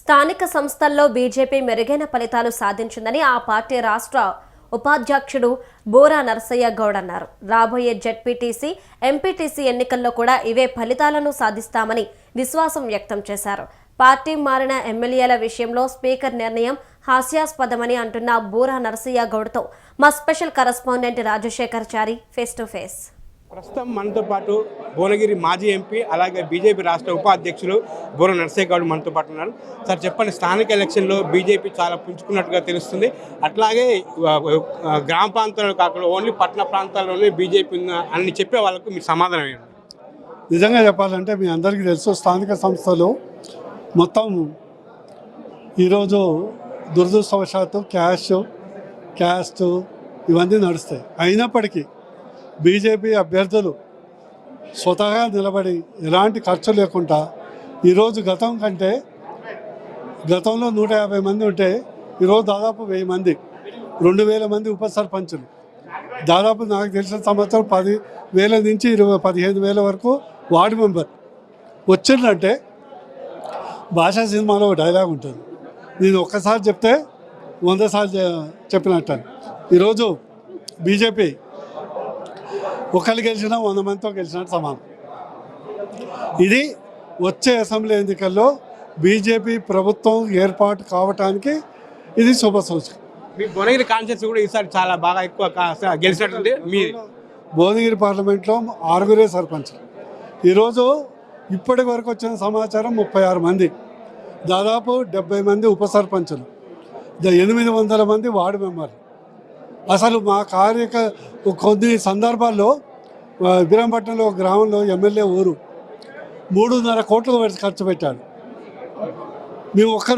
స్థానిక సంస్థల్లో బీజేపీ మెరుగైన ఫలితాలు సాధించిందని ఆ పార్టీ రాష్ట్ర ఉపాధ్యక్షుడు బోరా నరసయ్య గౌడ్ అన్నారు. రాబోయే జెడ్పీటీసీ ఎంపీటీసీ ఎన్నికల్లో కూడా ఇవే ఫలితాలను సాధిస్తామని విశ్వాసం వ్యక్తం చేశారు. పార్టీ మారిన ఎమ్మెల్యేల విషయంలో స్పీకర్ నిర్ణయం హాస్యాస్పదమని అంటున్న బూరా నరసయ్య గౌడ్తో మా special correspondent Rajasekhar Chari face to face. ప్రస్తుతం మనతో పాటు భువనగిరి మాజీ ఎంపీ అలాగే బీజేపీ రాష్ట్ర ఉపాధ్యక్షులు బుర్ర నరసయ్య మనతో పాటు ఉన్నారు. సార్ చెప్పండి స్థానిక ఎలక్షన్లో బీజేపీ చాలా పుంజుకున్నట్టుగా తెలుస్తుంది. అట్లాగే గ్రామ ప్రాంతాల్లో కాకుండా ఓన్లీ పట్టణ ప్రాంతాల్లోనే బీజేపీ అని చెప్పే వాళ్ళకు మీరు సమాధానం ఏంటి నిజంగా చెప్పాలంటే మీ అందరికీ తెలుసు స్థానిక సంస్థలు మొత్తం ఈరోజు దురదృష్టవశాత్తు క్యాష్ క్యాస్ట్ ఇవన్నీ నడుస్తాయి. అయినప్పటికీ బీజేపీ అభ్యర్థులు స్వతహా నిలబడి ఎలాంటి ఖర్చు లేకుండా ఈరోజు గతం కంటే గతంలో నూట యాభై మంది ఉంటే ఈరోజు దాదాపు వెయ్యి మంది రెండు వేల మంది ఉప సర్పంచులు దాదాపు నాకు తెలిసిన సంవత్సరం పది వేల నుంచి ఇరవై పదిహేను వేల వరకు వార్డు మెంబర్. వచ్చిందంటే భాషా సినిమాలో ఒక డైలాగ్ ఉంటుంది. నేను ఒక్కసారి చెప్తే వంద సార్లు చెప్పినట్టు ఈరోజు బీజేపీ ఒకళ్ళు గెలిచినా వంద మందితో గెలిచినట్టు సమానం. ఇది వచ్చే అసెంబ్లీ ఎన్నికల్లో బీజేపీ ప్రభుత్వం ఏర్పాటు కావటానికి ఇది శుభ సూచన. మీ భువనగిరి కూడా ఈసారి చాలా బాగా ఎక్కువ గెలిచినట్టుంది. మీ భువనగిరి పార్లమెంట్లో ఆరుగురే సర్పంచ్ ఈరోజు ఇప్పటి వరకు వచ్చిన సమాచారం ముప్పై ఆరు మంది. దాదాపు డెబ్బై మంది ఉప సర్పంచులు. ఎనిమిది వందల మంది వార్డు మెంబర్లు. అసలు మా కార్యక కొన్ని సందర్భాల్లో ఆ, గ్రామంలో ఎమ్మెల్యే ఊరు మూడున్నర కోట్లు ఖర్చు పెట్టాడు. మేము ఒక్క